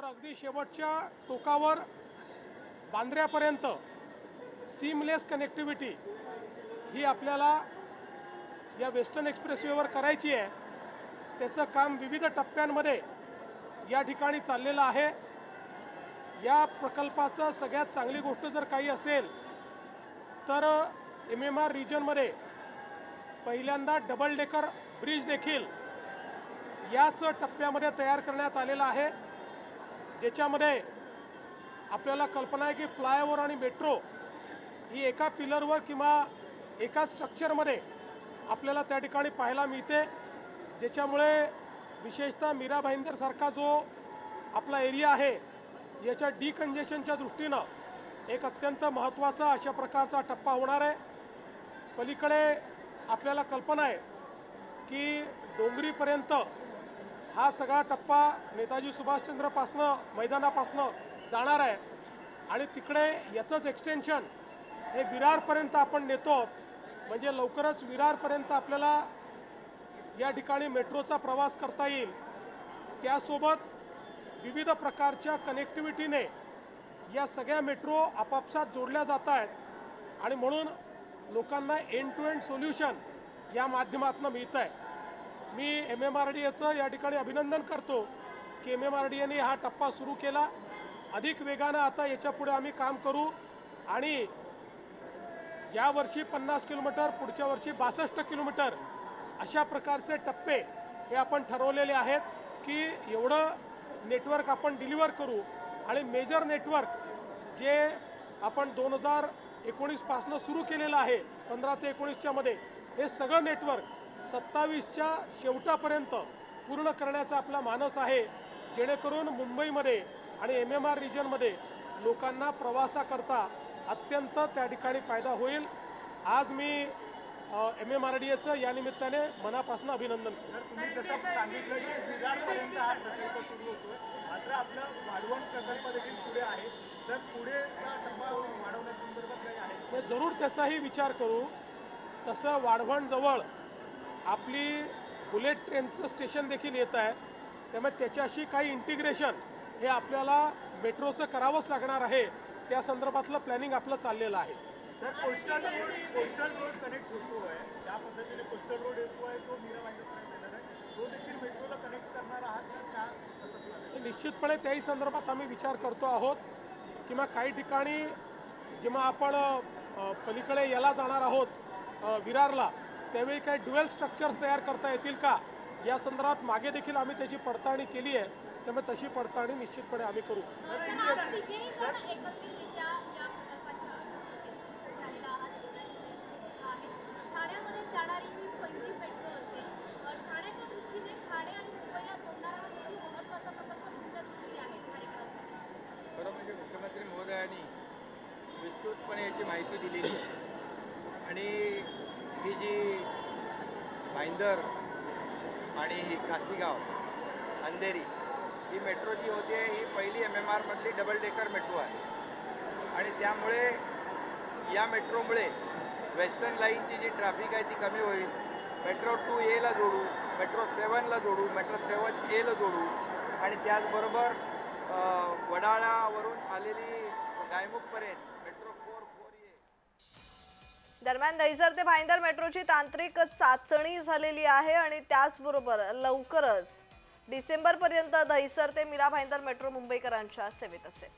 तर अगदी शेवटच्या टोकावर बांद्र्यापर्यंत सीमलेस कनेक्टिव्हिटी ही आपल्याला या वेस्टर्न एक्सप्रेसवेवर करायची आहे. त्याचं काम विविध टप्प्यांमध्ये या ठिकाणी चाललेलं आहे. या प्रकल्पाचं सगळ्यात चांगली गोष्ट जर काही असेल तर एम एम आर रिजनमध्ये पहिल्यांदा डबल डेकर ब्रिज देखील याच टप्प्यामध्ये तयार करण्यात आलेला आहे. ज्याच्यामध्ये आपल्याला कल्पना आहे की फ्लायओव्हर आणि मेट्रो ही एका पिलरवर किंवा एका स्ट्रक्चरमध्ये आपल्याला त्या ठिकाणी पाहायला मिळते. ज्याच्यामुळे विशेषतः मीरा भाईंदरसारखा जो आपला एरिया आहे याच्या डिकंजेशनच्या दृष्टीनं एक अत्यंत महत्त्वाचा अशा प्रकारचा टप्पा होणार आहे. पलीकडे आपल्याला कल्पना आहे की डोंगरीपर्यंत हा सगळा टप्पा नेताजी सुभाषचंद्रपासनं मैदानापासनं जाणार आहे. आणि तिकडे याचंच एक्सटेन्शन हे विरारपर्यंत आपण नेतो. आहोत. म्हणजे लवकरच विरारपर्यंत आपल्याला या ठिकाणी मेट्रोचा प्रवास करता येईल. त्यासोबत विविध प्रकारच्या कनेक्टिव्हिटीने या सगळ्या मेट्रो आपापसात जोडल्या जात आहेत. आणि म्हणून लोकांना एंड टू एंड सोल्युशन या माध्यमातून मिळतं आहे मी एम एम आर डी एचं या ठिकाणी अभिनंदन करतो की एम एम आर डी एने हा टप्पा सुरू केला. अधिक वेगानं आता याच्यापुढे आम्ही काम करू आणि यावर्षी पन्नास किलोमीटर पुढच्या वर्षी बासष्ट किलोमीटर अशा प्रकारचे टप्पे हे आपण ठरवलेले आहेत की एवढं नेटवर्क आपण डिलिव्हर करू आणि मेजर नेटवर्क जे आपण दोन हजार एकोणीसपासनं सुरू केलेलं आहे पंधरा ते एकोणीसच्यामध्ये हे सगळं नेटवर्क सत्तावीसच्या शेवटापर्यंत पूर्ण करण्याचा आपला मानस आहे. जेणेकरून मुंबईमध्ये आणि एम एम आर रिजनमध्ये लोकांना प्रवासाकरता अत्यंत त्या ठिकाणी फायदा होईल. आज मी एम एम आर डी एचं या निमित्ताने मनापासून अभिनंदन करतो. तुम्ही जसं सांगितलं की विरारपर्यंत हा प्रकल्प सुरू होतोय. मात्र आपला वाढवण प्रकल्प देखील पुढे आहे. तर पुढेचा टप्पा वाढवण्यासंदर्भात काही आहे? ते जरूर त्याचाही विचार करू. तसं वाढवणजवळ आपली बुलेट ट्रेनचं स्टेशन देखील येत आहे. त्यामुळे त्याच्याशी काही इंटिग्रेशन हे आपल्याला मेट्रोचं करावंच लागणार आहे. त्या संदर्भातलं प्लॅनिंग आपलं चाललेलं आहे. Sir coastal road coastal road connect होतोय ज्या पद्धतीने कोस्टल रोड येतोय तो मीरा भाईंदरपर्यंत येणार आहे. तो देखील मेट्रोला कनेक्ट करणार आहात आहे? निश्चितपणे त्याही संदर्भात आम्ही विचार करतो आहोत. किंवा काही ठिकाणी जेव्हा आपण पलीकडे याला जाणार आहोत विरारला त्यावेळी काही ड्युएल स्ट्रक्चर्स तयार करता येतील का? या संदर्भात मागे देखील आम्ही त्याची पडताळणी केली आहे. त्यामुळे तशी पडताळणी निश्चितपणे आम्ही करू. खरं म्हणजे मुख्यमंत्री महोदयांनी विस्तृतपणे याची माहिती दिलेली आणि ही जी भाईंदर आणि काशीगाव अंधेरी ही मेट्रो जी होती आहे ही पहिली एम एम आरमधली डबल डेकर मेट्रो आहे. आणि त्यामुळे या मेट्रोमुळे वेस्टर्न लाईनची जी ट्रॅफिक आहे ती कमी होईल. मेट्रो टू एला जोडू मेट्रो सेवनला जोडू मेट्रो सेवन एला जोडू. आणि त्याचबरोबर वडाळावरून आलेली गायमुखपर्यंत दरम्यान दहिसर ते भाईंदर मेट्रोची तांत्रिक चाचणी झालेली आहे आणि त्याचबरोबर लवकरच डिसेंबरपर्यंत दहिसर ते मीरा भाईंदर मेट्रो मुंबईकरांच्या सेवेत असेल.